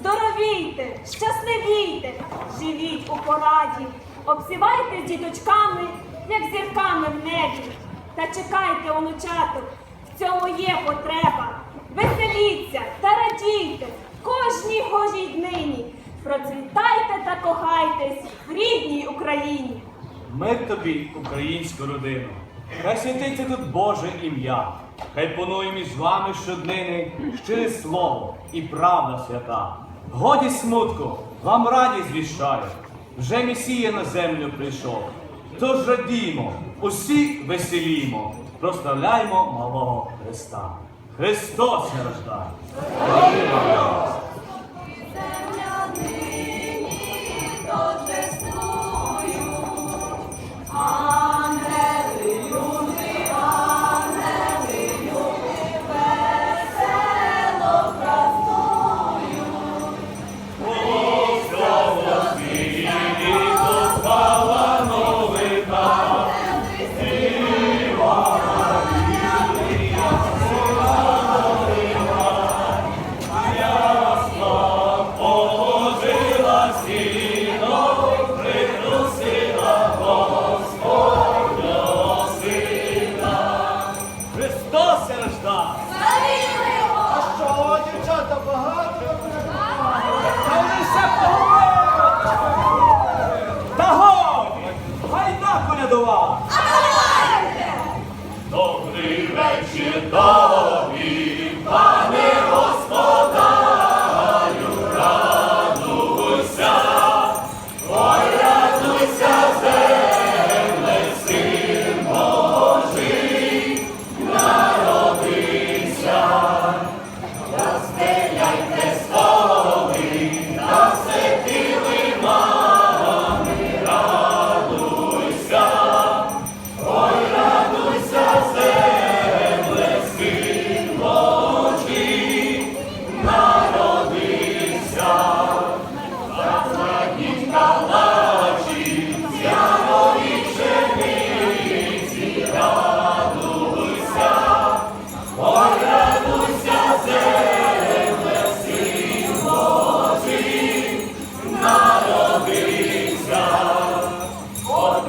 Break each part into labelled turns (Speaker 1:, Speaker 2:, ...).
Speaker 1: здоровійте, щасливійте, живіть у пораді, обсівайте діточками, як зірками в небі. Та чекайте, онучаток, в цьому є потреба. Веселіться та радійте кожній гожій днині. Процвітайте та кохайтесь в рідній Україні.
Speaker 2: Мир тобі, українську родину. Хай святиться тут Боже ім'я. Хай панує між вами щоднини щире слово і правда свята. Годі смутку, вам радість віщаю, Вже Месія на землю прийшов. Тож радімо, усі веселімо, прославляймо малого Христа. Христос не рождає!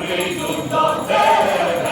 Speaker 3: Ritorneremo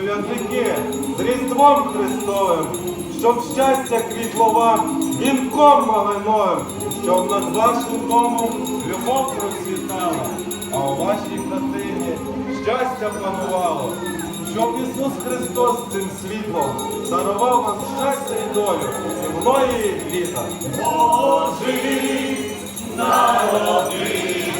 Speaker 3: колядники, з Різдвом Христовим, щоб щастя квітло вам вінком малиновим, щоб над вашим домом любов процвітала, а у вашій хатині щастя панувало, щоб Ісус Христос цим світлом дарував вам щастя і долю і многії літа.
Speaker 2: Божий народився.